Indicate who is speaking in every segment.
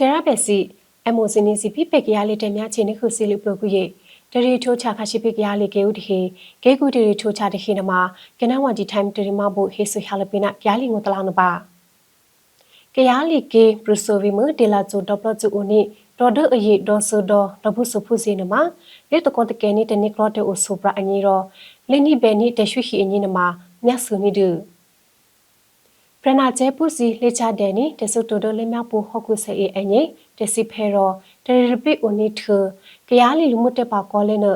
Speaker 1: တရပက်စီအမိုစင်းနေစီပိပက်ကရလေးတများချင်းခုစီလူပလိုကူယေတရီထိုးချခရှိပိကရလေးကေဥတဟေကေကူတရီထိုးချတခေနမှာကနဝန်ဂျီထိုင်တရီမဘိုဟေဆူဟလပိနာပြာလီငိုတလောင်းနပါကရလီကေပရဆိုဗီမဒေလာဇိုဒေါပလချူအိုနီတော်ဒအယေဒေါ်ဆိုဒေါ်ဒဘုဆဖုစီနမလေတကွန်တကဲနီတနိကလော့တေအိုဆိုပရာအညီရောလင်းနီဘဲနီတရွှိခီအညီနမမြတ်ဆူနီဒူပ ရနာကျဲပုစီလေချဒဲနီတဆုတိုတိုလေမြပူဟော့ကုဆေအေအညေတစီဖဲရောတရရပိအိုနီထကရလီလူမတက်ပါကောလဲန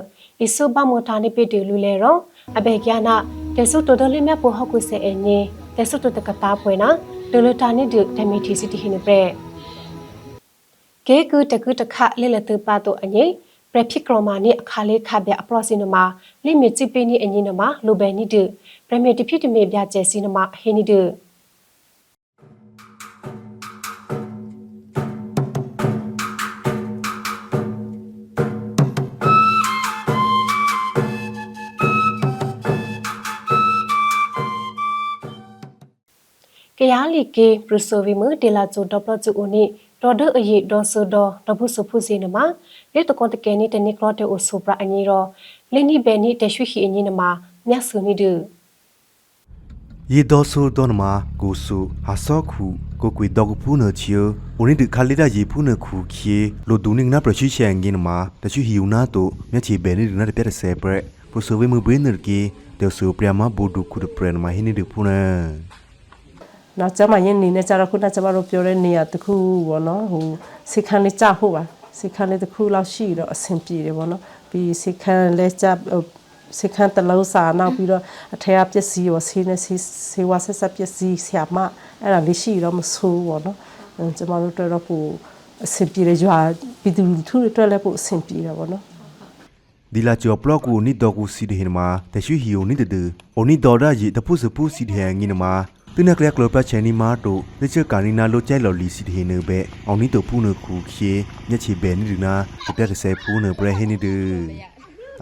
Speaker 1: အစ်ဆုဘမတာနိပိတေလူလဲရောအဘေကျနာတဆုတိုတိုလေမြပူဟော့ကုဆေအညေတဆုတိုတကတာပွဲနာဒလတာနိဒဒမီတီစီတီဟိနပရဲကေကူတကူတခလဲလတပါတော့အညေပရဖိကရမာနိအခါလေးခဗျအပရောစီနမလိမီချိပိနိအညိနမလိုဘဲနိဒပရမေတိဖိတမေပြကျဲစီနမဟိနိဒ ကရလီကေပရဆိုဗီမဒေလာဇိုဒေါပလချူအိုနီတော်ဒအယေဒေါ်ဆိုဒေါ်ဒဘုဆဖုစီနမလေတကွန်တကဲနီတနိကလော့တေအိုဆိုပရာအညီရောလင်းနီဘဲနီတရွှိခီအညီနမမြတ်ဆူနီဒူ
Speaker 2: ယေဒေါဆိုဒေါနမာကိုဆူဟာဆောခုကိုကွေဒေါကပူနချီယိုနိဒခါလီဒါယေဖူနခုခီလိုဒူနင်းနာပရရှိရှန်ဂင်းမာတချူဟီယူနာတိုမြချီဘဲနီနာတပြတ်ဆဲပရက်ပူဆိုဝေမဘွေးနရကီဒေဆူပရမဘူဒူခုဒပရနမဟိနိဒပူနာ
Speaker 3: နောက်ကျမရင်နေနဲ့ကြတော့ခုနကကျမတို့ပြောတဲ့နေရာတစ်ခုပေါ့နော်ဟိုစိတ်ခန်းလေးကြဖို့ပါစိတ်ခန်းလေးတစ်ခုလောက်ရှိတော့အဆင်ပြေတယ်ပေါ့နော်ပြီးစိတ်ခန်းလဲကြဟိုစိတ်ခန်းတစ်လုံးစာနောက်ပြီးတော့အထက်ကပစ္စည်းရောဆေးနဲ့ဆေးဆေးဝါးဆက်ဆက်ပစ္စည်းဆရာမအဲ့ဒါလေးရှိတော့မဆိုးပေါ့နော်အဲကျမတို့တော့ပို့အဆင်ပြေတယ်ရွာပြည်သူလူထုတွေအတွက်လည်းပို့အဆင်ပြေတယ်ပေါ့နော်
Speaker 2: ဒီလာကျော်ပလော့ကူနိဒေါကူစီဒီဟင်မာတချူဟီယိုနိတဒအိုနိဒေါ်ဒါယေတပူစပူစီဒီဟန်ငင်းမာ သူနကရကလောပချန်နီမာတိုလက်ချကာနီနာလိုကျဲလော်လီစီဒီဟင်နဘဲအောင်နိတိုပူနခုခီညချီဘဲနိဒနာတက်တဲ့ဆဲပူနဘရဟိနိဒ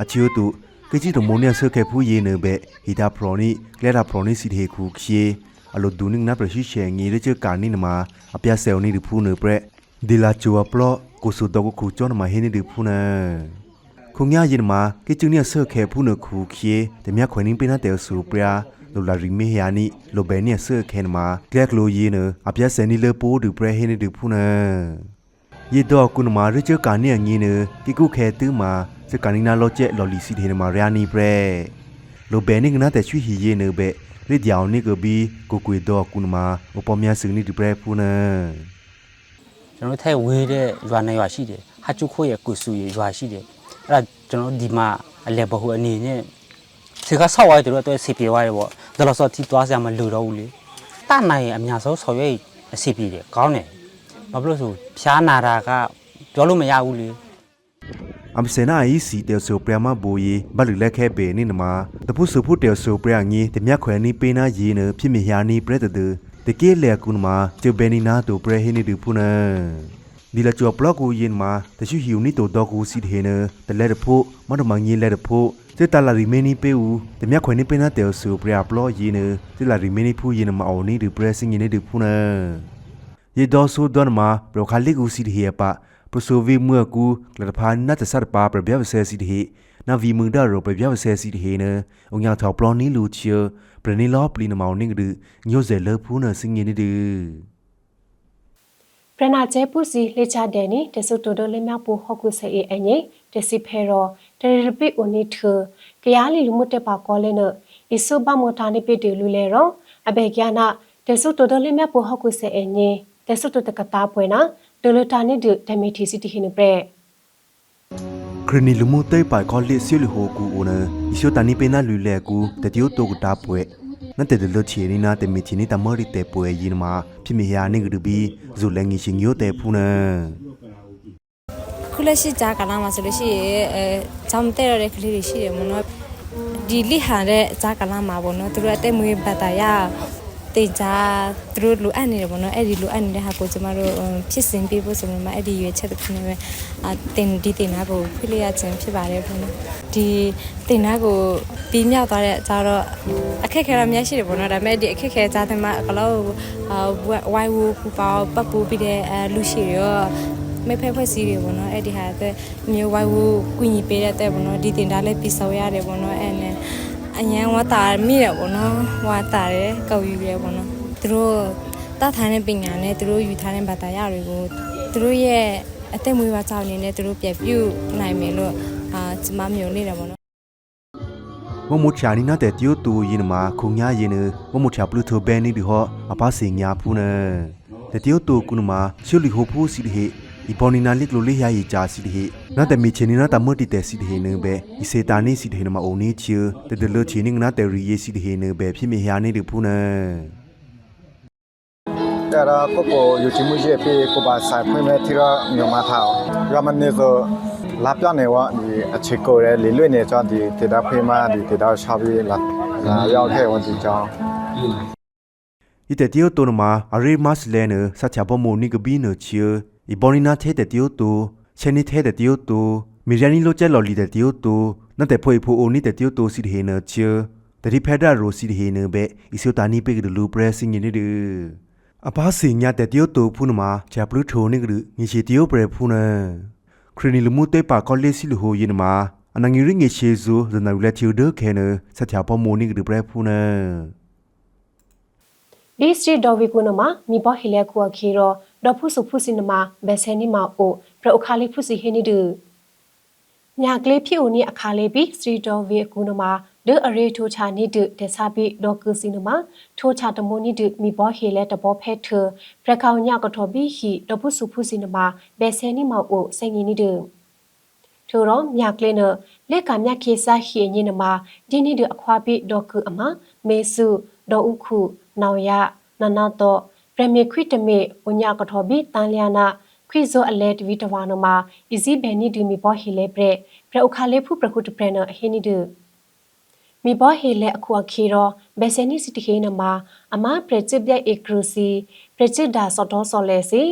Speaker 2: အချီယိုတူကကြီးတမိုနီယဆကေဖူယေနဘဲဟီတာပရိုနီကလဲရာပရိုနီစီဒီဟေခုခီအလိုဒူနင်းနာပရရှိရှေငီလက်ချကာနီနမာအပြဆဲနီဒီဖူနဘရဒီလာချူအပလော့ကိုဆူတော့ခုချောနမဟိနိဒီဖူနာခုံရရင်မှာကချူနီဆော့ခဲဖုန်ခုခီတမြခွင်းင်းပင်းတဲ့ဆူပရာ လိုလာရီမီယာနီလိုဘဲနီဆော့ခဲမှာကလက်ကလိုယင်းအပြတ်စနီလေပိုးဒူပရဟင်းဒူဖုနာယေတော့ကုနမာရချကာနီငင်းနကိကုခဲတူမှာစကာနီနာလောကျက်လော်လီစီတေမှာရာနီပရလိုဘဲနီကနာတဲ့ချွီဟီယေနဘဲရစ်ယောင်နီကဘီကိုကွေတော့ကုနမာအပေါ်မြစနီဒူပရဖုနာ
Speaker 4: ကျွန်တော်တို့ထဲဝေးတဲ့ရွာနေရွာရှိတယ်ဟာချုခိုရဲ့ကုဆူရဲ့ရွာရှိတယ်အဲ့ဒါကျွန်တော်ဒီမှာအလဲဘဟုအနေနဲ့ ဒီကဆောက်ရတယ်တို့တော့စီပြေသွားတယ်ပေါ့ဒါလို့ဆိုတီသွားစရာမလိုတော့ဘူးလေတနိုင်ရင်အများဆုံးဆော်ရွေးအစီပြေတယ်ကောင်းတယ်ဘာဖြစ်လို့ဆိုဖျားနာတာကပြောလို့မရဘူးလေ
Speaker 2: အမစနာအီစီတေဆိုပရမဘိုယေဘလူလက်ခဲပေနိနမတပုစုဖုတေဆိုပရငီတမြခွဲနိပေနာယေနဖြစ်မြယာနိပရတတတကေလေကုနမကျဘဲနိနာတိုပရဟိနိဒူဖုနာဒီလာကျော်ဘလော့ကိုယင်မာတရှိဟီယူနိတိုဒေါကူစီဟေနတလက်ဖို့မဒမငီလက်ဖို့ စေတလာရီမီနီပေဦးတမြခွဲနိပေနာတေဆိုပရဘလော့ယေနစေလာရီမီနီဖူယေနမအော်နိဒူပရစင်ယေနိဒူဖုနာယေဒေါဆူဒွန်မာဘရခါလီကူစီဟေပပဆိုဗီမွေကူကလဖာနတ်ဆတ်ပါပပြဝဆဲစီတေနာဗီမုန်ဒါရောပပြဝဆဲစီတေနအုံညာထောက်ပလောနီလူချီပရနီလောပလီနမောင်နင်းဒညိုဇဲလဖူးနစင်ငင်းနေဒ
Speaker 1: ပရနာကျဲပုစီလေချဒဲနီတဆုတိုတိုလေမြပူဟော့ကုဆေအေအညေတစီဖဲရော တရရပိအိုနီထကရလီလူမတက်ပါကောလဲနအစ်ဆုဘမတာနိပိတေလူလဲရောအဘေကျနာတဆုတိုတိုလေမြပူဟော့ကုဆေအညေတဆုတိုတကတာပွဲနာဒလတာနိဒဒမီတီစီတီဟိနပရဲ
Speaker 2: ခရနီလူမှုတေပိုင်ခေါ်လစ်ဆီလူဟိုကူအိုနအီရှိုတနီပေနာလူလဲကူတတိယတိုကတာပွဲနတဲ့လချီနီနာတမီချီနီတမော်ရီတေပွဲယင်းမှာဖြစ်မယာနေကဒဘီဇူလငီရှင်ယိုတေဖူနာ
Speaker 5: ခုလက်ရှိကြားကာလမှာဆိုလို့ရှိရင်အဲဂျောင်းတဲ့ရတဲ့ကလေးတွေရှိတယ်မနော်ဒီလိဟာတဲ့ကြားကာလမှာပေါ့နော်သူတို့အသက်မွေးဘတ်တာရတင်ကြသူတို့လိုအပ်နေတယ်ပေါ့နော်အဲ့ဒီလိုအပ်နေတဲ့ဟာကိုကျမတို့ဖြစ်စဉ်ပေးဖို့ဆိုရင်မှအဲ့ဒီရွေးချက်တစ်ခုနဲ့ပဲအာတင်ဒီတင်နာကိုဖိလိုက်ရခြင်းဖြစ်ပါတယ်ပေါ့နော်ဒီတင်နာကိုပြီးမြောက်သွားတဲ့အကြတော့အခက်ခဲရများရှိတယ်ပေါ့နော်ဒါပေမဲ့ဒီအခက်ခဲကြတဲ့မှာအကလောက်အာဝိုင်ဝူပူပေါပတ်ပူပြီးတဲ့အဲလူရှိရော မေဖက်ဖွဲ့စည်းတွေပေါ့နော်အဲ့ဒီဟာတဲ့မျိုးဝိုင်းဝူကုညီပေးတဲ့တဲ့ပေါ့နော်ဒီတင်တာလည်းပြီးဆောင်ရတယ်ပေါ့နော်အဲ့နဲ့အញ្ញံဝါတာမိရပေါ့နော်ဝါတာရဲကောက်ယူရဲပေါ့နော်သူတို့တတ်ထိုင်တဲ့ပညာနဲ့သူတို့ယူထားတဲ့ဘာသာရတွေကိုသူတို့ရဲ့အသက်မွေးဝါကြောင့်အနေနဲ့သူတို့ပြပြုနိုင်မယ်လို့အာကျမမျိုးနေတာပေါ့နော်
Speaker 2: မမချာနီနာတဲ့တျိုတူယင်းမှာခုံညာယင်းမမချာပလူထိုဘဲနီဒီဟောအပါစင်ညာဖူးနေတဲ့တျိုတူကုနမှာရှုလီဟိုဖူးစီ อีบอนินาลิกลุลิยายิจาสิเดนาแต่มีเชนินาตามติแต่สิเดเนเบอิเซตานิสิเดนมาโอนิชือแต่เดลเชนิงนา
Speaker 6: แต่รีเย
Speaker 2: สิเดเนเบพี่เมียานิดิพูเน
Speaker 6: แต่ละก็ปอยู่ที่มือเจพี่กูบาสายพ่อแม่ที่เราอยู่มาเท่าเรามันเนี่ยจะรับย้อนในว่าดีอาชีพกูเลยเรื่อยๆเนี่ยจอนดีติดดาวพี่มาดีติดดาวชอบพี่ละละยอดแค่วันจีจอ
Speaker 2: งอีแต่เดียวตัวมาอาริมาสเลนเนอสัจจะบ่มูนี่ก็บีเนอเชีย လီတဲ့တျိုတူနတဲ့ဖွေဖိုအိုနီတဲ့တျိုတူစီဒီဟေနချီတတိဖက်ဒရိုစီဒီဟေနပဲအီဆိုတာနီပေကလူပရက်စင်နေဒီအပါစင်ညာတဲ့တျိုတူဖုနမှာဂျာပလူထိုနီကလူငီချီတျိုပရက်ဖုနခရီနီလူမှုတေပါကောလေးစီလူဟိုယင်းမှာအနငီရင်းငေရှေဇူဇနာရလက်တီဒခဲနစချဘမိုနီကလူပရက်ဖုန
Speaker 1: ဒီစတီဒေါ်ဝီကုနမမိဘဟီလက်ကူအခီရော ဒေါ်ဖုစုဖုစီနမဘယ်ဆယ်နီမအိုပရအခါလေးဖုစီဟင်းနီဒူညာကလေးဖြစ်ဦးနီအခါလေးပြီးစတီဒေါ်ဝီကုနမဒအရေထိုချာနီဒဒဆာဘီဒေါ်ကူစီနမထိုချာတမိုနီဒမိဘဟီလက်တဘောဖဲထပရခေါညာကထောဘီဟီဒေါ်ဖုစုဖုစီနမဘယ်ဆယ်နီမအိုစိန်ငီနီဒူထိုတော့မြကလေးနလက်ကမြခေစာဟီညင်းနမဒီနီဒအခွာပိဒေါ်ကူအမမေစုဒေါ်ဥခုနောင်ရနနာတော့ ပရမီခွိတမေဝညာကထောဘီတန်လျာနာခွိဇိုအလဲတဗီတဝါနမအီဇီဘဲနီဒီမီဘောဟီလေပရပရအခါလေဖုပရခုတပရနအဟီနီဒမီဘောဟီလေအခုအခီရောဘယ်စနီစီတခေနမအမပရချစ်ပြက်ဧကရစီပရချစ်ဒါစောတော်စောလဲစီ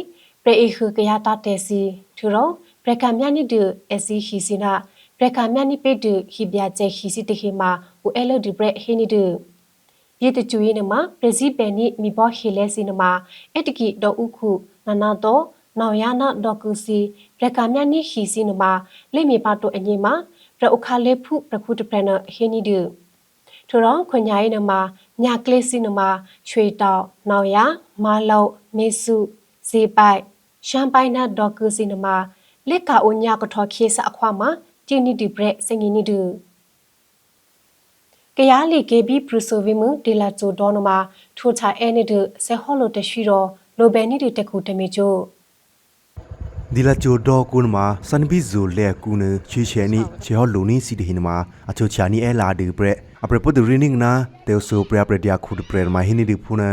Speaker 1: ပရဧခုကရတာတဲစီထူရောပရကမြနိဒအစီဟီစီနာပရကမြနိပေဒဟီဗျာချေဟီစီတခေမာဝဲလောဒီပရဟီနီဒ ယေတချူယေနမပရစီပယ်နိမိဘောဟီလဲစီနမအတကီဒေါဥခုနနာတော့နောင်ယာနာဒေါကူစီပရကမြနိဟီစီနမလေမီပါတိုအငိမပရဥခါလေဖုပရခုတပရနဟီနီဒထိုတော့ခွန်ညာယေနမညာကလေးစီနမရွှေတောက်နောင်ယာမာလောက်မေစုဇေပိုက်ရှမ်ပိုင်နာဒေါကူစီနမလက်ကာအိုညာကထောခေဆအခွာမှာတီနီဒီဘရက်စငီနီဒူ ကရားလီကေဘီပရူဆိုဗီမူဒေလာချိုဒေါနမထိုချာအဲနီဒဆေဟောလိုတရှိရောလိုဘယ်နီဒီတကူတမီချို
Speaker 2: ဒီလာချိုဒေါကုနမှာစန်ဘီဇိုလဲကူနချီချဲနီချေဟောလိုနီစီဒီဟင်မှာအချိုချာနီအဲလာဒီပရက်အပရပုဒရီနင်းနာတေဆိုပရပရဒီယာခုဒပရမဟိနီဒီဖူနာ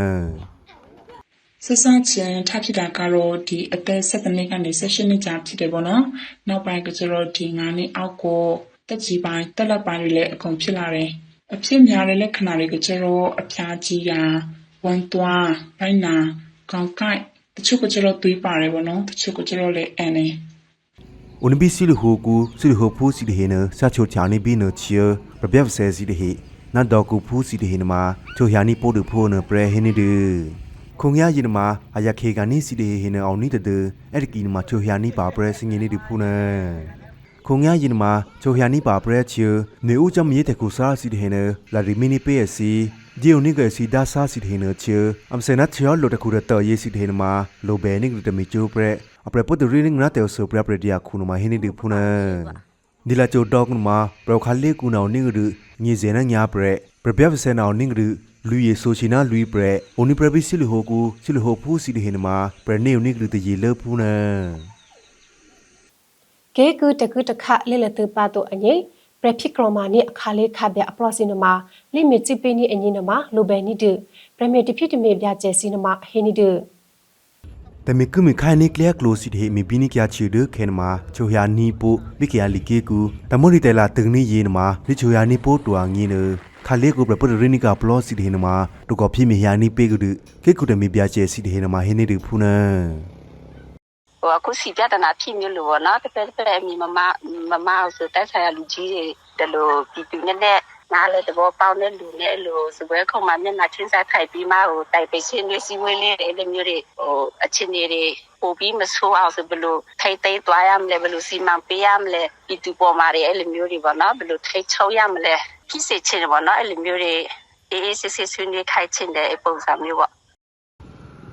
Speaker 7: ဆက်စချင်ထဖြစ်တာကတော့ဒီအသက်7နှစ်ကနေ16နှစ်ကြာဖြစ်တယ်ပေါ့နော်။နောက်ပိုင်းကကျတော့ဒီ9နှစ်အောက်ကိုတက်ကြီးပိုင်းတက်လက်ပိုင်းတွေလည်းအကုန်ဖြစ်လာတယ်။ အဖြစ်များတဲ့လက္ခဏာတွေကကျတော့အဖျားကြီးတာဝမ်းသွား၊ပိုင်းနာ၊ခေါင်းကိုက်တချို့ကကျတော့သွေးပါတယ်ဗောနော်တချို့ကကျတော့လည်းအန်နေ
Speaker 2: unbisi lu hoku si lu hopu si de hena sa cho cha ni bi no chia prabyav se si de he na do ku phu si de hena ma cho ya ni po du pho no pre he ni de ခုံရရင်မှာအယခေကနိစီတေဟိနေအောင်နိတတေအဲ့ဒီကိနမှာချိုဟျာနိပါပရစငိနိဒီဖုန်နဲ ခုံရရင်မှာချိုယာနီပါပရချီနေဦးချမယေတကူစာစီဒီဟင်လာရီမီနီပေစီဒီယိုနီကစီဒါစာစီဒီဟင်ချီအမ်စနတ်ချောလိုတကူရတော်ယေစီဒီဟင်မှာလိုဘဲနိကတမီချိုပရအပရပုဒရီနင်းနာတေဆိုပရပရဒီယာခုနမှာဟိနီဒီဖူနဒီလာချိုဒေါကနမှာပရခါလေးကူနောင်နိကရညေဇေနညာပရပရပြပစနောင်နိကရလူယေဆိုချီနာလူပရအိုနီပရပီစီလဟိုကူစီလဟိုဖူစီဒီဟင်မှာပရနေနိကရတရေလဖူနာ
Speaker 1: ဂေကုတကုတခလေလတပါတော့အငိပရဖြစ်ကရမနိအခါလေးခဗျအပရစီနမလိမီချိပိနိအငိနမလိုဘဲနိဒပရမေတဖြစ်တမေဗျကျဲစီနမဟေနိဒ
Speaker 2: တမေကမေခိုင်နိကလျကလိုစီတေမီဘီနိကယာချီဒခဲနမချိုယာနီပိုမိကယာလီကေကူတမောရီတဲလာတင်နိယေနမလိချိုယာနီပိုတူအငိနခါလေးကိုပြပရနိကပလောစီတေနမတူကဖြစ်မီယာနီပေကူဒကေကူတမေဗျကျဲစီတေနမဟေနိဒဖူနာ
Speaker 8: ဟိုအခုစီပြဒနာဖြစ်မျိုးလို့ပေါ့နော်တပည့်တပည့်အမိမမမမအောင်ဆိုတိုက်ဆိုင်ရလူကြီးတွေတလို့ပြည်သူနဲ့နဲ့နားလေတဘောပေါင်းတဲ့လူနဲ့လို့စပွဲခုံမှာမျက်နှာချင်းစားထိုက်ပြီးမှဟိုတိုက်ပိတ်ချင်းတွေစီဝေးလေးတွေအဲ့လိုမျိုးတွေဟိုအချင်းတွေတွေပို့ပြီးမဆိုးအောင်ဆိုဘယ်လိုထိတ်သိမ်းသွားရမလဲဘယ်လိုစီမံပေးရမလဲပြည်သူပေါ်မှာတွေအဲ့လိုမျိုးတွေပေါ့နော်ဘယ်လိုထိတ်ချုပ်ရမလဲဖြစ်စေချင်တယ်ပေါ့နော်အဲ့လိုမျိုးတွေအေးအေးဆေးဆေးဆွေးနွေးခိုင်းချင်တဲ့ပုံစံမျိုးပေါ့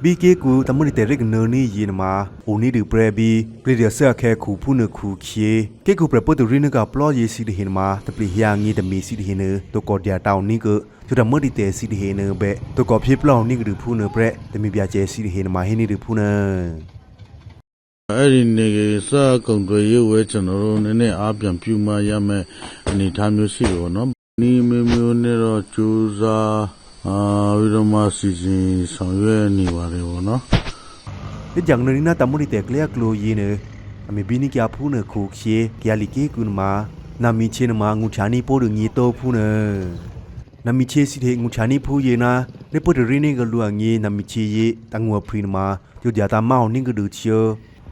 Speaker 2: ဘီကေကူတမရီတဲ့ရကနနီယင်းမှာအိုနီဒီပရဘီပရီရဆာခဲခုဖုနခုခီကေကူပရပတူရင်းကပလောယေစီဒီဟင်မှာတပလီဟယာငီတမီစီဒီဟင်တိုကော်ဒီယာတောင်နီကကျဒမရီတဲ့စီဒီဟင်ဘဲတိုကော်ဖေပလောင်နီကဒဖုနပရတမီပြကျဲစီဒီဟင်မှာဟင်းနီဒဖုန
Speaker 9: အဲ့ဒီနေစကုံတွေရွေးကျွန်တော်တို့နည်းနည်းအားပြန်ပြမရမယ်အနေထားမျိုးရှိတယ်ဗောနော်နီမျိုးမျိုးနဲ့တော့ကြိုးစား အာပြီးတော့မှစီစဉ်ဆောင်ရွက်နေပါတယ်ဗောနော်
Speaker 2: ဒီကြောင့်နေနာတမုန်တဲ့ကလျကလိုရင်းနေအမေဘီနီကဖူးနေခုခေကလီကေကုနမာနာမီချင်းမာငူချာနီပိုးရငီတော့ဖူးနေနာမီချေစီတဲ့ငူချာနီဖူးရနာနေပိုတရင်းနေကလူအငီနာမီချေရတငွဖရီနမာယုဒယာတာမောင်နင်းကဒူချေ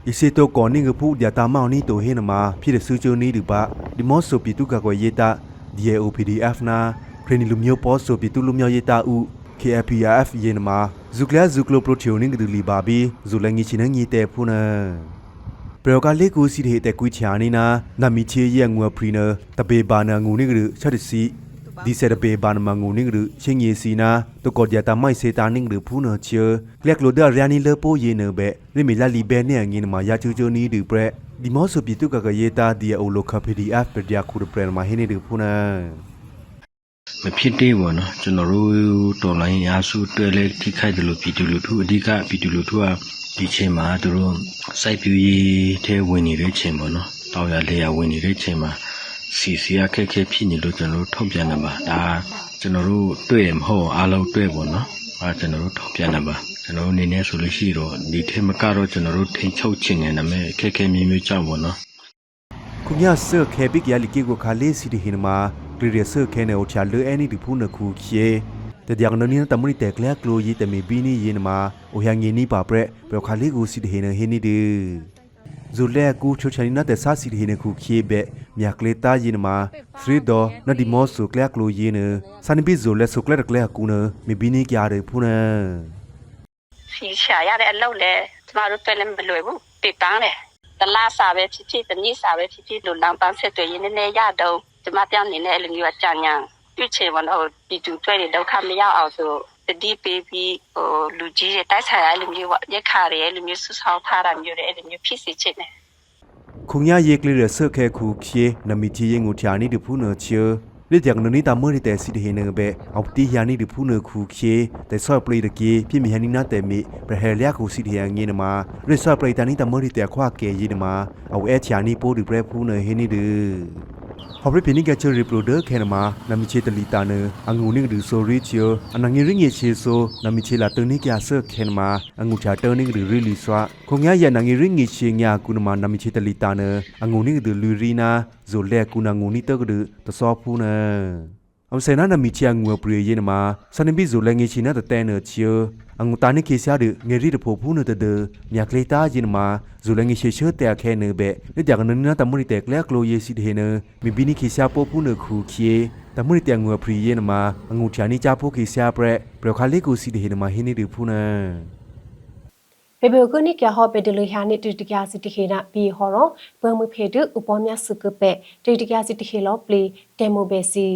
Speaker 2: อีเซโตก่อนนี่ก็พูดอย่าตามเมานี่ตัวเฮนมาพี่เดซูโจนี่หรือปะดิมอสโซปิตุกะกวยเยตะ DAOPDF นะ ခရနီလူမျိုးပေါ်ဆိုပီတူလူမျိုးရေးတာဥ KFPRF ယေနမာဇူကလဇူကလိုပရိုတီယိုနင်းကဒူလီဘာဘီဇူလငီချီနငီတဲဖုနာပရောကလေးကူစီတဲ့ကွီချာနီနာနမီချေရဲ့ငွေပရီနာတပေဘာနာငူနိကရချက်တစီဒီဆက်ပေဘာနမငူနိကရချင်းရီစီနာတကောဒီယာတမိုက်စေတာနင်းကရဖုနာချေကလက်လိုဒါရယာနီလပိုယေနဘဲရိမီလာလီဘဲနဲ့ငင်းမာယာချူချူနီဒီပရက်ဒီမောဆိုပီတူကကယေတာဒီအိုလိုခပီဒီအက်ပဒီယာခုရပရမဟင်းနေဒီဖုနာ
Speaker 10: မဖြစ်သေးဘူးနော်ကျွန်တော်တို့တော်လိုင်းရာစုတွေ့လဲထိခိုက်တယ်လို့ပြည်သူလူထုအဓိကပြည်သူလူထုကဒီချိန်မှာသူတို့စိုက်ပျိုးရေးထဲဝင်နေတဲ့ချိန်ပေါ့နော်တောင်ရလေရဝင်နေတဲ့ချိန်မှာစီစီအခက်ခဲဖြစ်နေလို့ကျွန်တော်တို့ထုတ်ပြန်တာပါဒါကျွန်တော်တို့တွေ့မဟုတ်အားလုံးတွေ့ပေါ့နော်အဲကျွန်တော်တို့ထုတ်ပြန်တာပါကျွန်တော်တို့အနေနဲ့ဆိုလို့ရှိတော့ဒီထဲမှာကတော့ကျွန်တော်တို့ထိန်ချုပ်ချင်နေတယ်မဲ့အခက်ခဲမျိုးမျိုးကြောင့်ပေါ့နော်
Speaker 2: kunya se khebik yali ki go khale si di hinma ဂရီရဆခဲနေအိုချာလေအနီဒီဖုနခုခီတဒီယန်နနီတမရီတက်ကလကလိုယီတမီဘီနီယင်မာအိုဟယငီနီပါပရက်ပရခါလေးကိုစီဒီဟင်ဟင်းနီဒီဇူလဲကူချိုချာနီနာတဆာစီဒီဟင်ခုခီဘဲမြကလေတာယင်မာသရီဒိုနဒီမောဆူကလကလိုယင်ဆန်ဘီဇူလဲဆူကလကလကူနမီဘီနီကြရဖုန
Speaker 8: စီရှာရတဲ့အလုပ်လဲကျမတို့တွေ့လည်းမလွယ်ဘူးတည်တန်းတယ်တလားစာပဲဖြစ်ဖြစ်တနည်းစာပဲဖြစ်ဖြစ်လူလောင်ပန်းဆက်တွေရင်းနေရတော့ ကျမပြောင်းနေတဲ့အလိုမျိုးအကြညာပြုချင်မလို့ဒီတူတွေ့တဲ့ဒုက္ခမရောက်အောင်ဆိုတတိပေးပြီးဟိုလူကြီးတွေတိုက်ဆိုင်ရလိုမျိုးပေါ့ရက်ခါတွေလိုမျိုးဆူဆောင်းထားတာမျိုးတွေအဲ့လိုမျိုးဖြစ်စေချင်တယ်
Speaker 2: ခုညယေကလေးရဆခဲခုခီနမီတီယငူချာနီဒီဖုနချေလေကြံနနီတမရီတဲစီဒီဟင်းငဘဲအောက်တီယာနီဒီဖုနခုခီတဲဆော့ပလေးတကီပြင်းမီဟနီနာတဲမီပရဟဲလျာခုစီဒီဟန်ငင်းနမရဆော့ပလေးတနီတမရီတဲခွာကေယီနမအောအဲချာနီပိုဒီပရဖုနဟင်းနီဒီ ဟော်ပရီပနီကချရီပရိုဒခဲနမနမီချေတလီတာနအငူနိကဒူဆိုရီချီအနငီရင်းငေချေဆိုနမီချေလာတနိကရဆခဲနမအငူချာတနိကဒူရီလီဆွာခုံညရနငီရင်းငေချေညာကုနမနမီချေတလီတာနအငူနိကဒူလူရီနာဇိုလဲကုနငူနိတကဒူတဆောဖူနအမစနာနမီချာငွေပရိယေနမစနဘီဇိုလဲငေချီနာတတဲနချီအ ငူတာနိကေဆာဒငေရီတဖိုဖူနတဒမြကလေတာဂျင်မာဇိုလဲငေရှေရှဲတဲခဲနေဘဲလက်ကြကနနတမရီတဲကလကလိုယေစီဒေနမီဘီနိခေဆာပိုဖူနခုခီတမရီတဲငွေပရိယေနမအငူချာနိချာဖိုခေဆာပရက်ပရခါလေးကိုစီဒေနမဟင်းနေဒီဖူနာ
Speaker 1: ဘေဘေကုနိကဟောပေတလူဟာနိတိတကစီတခေနာဘီဟောရောဘွမ်မဖေဒဥပေါ်မြစုကပဲတိတကစီတခေလောပလီတေမိုဘေစီ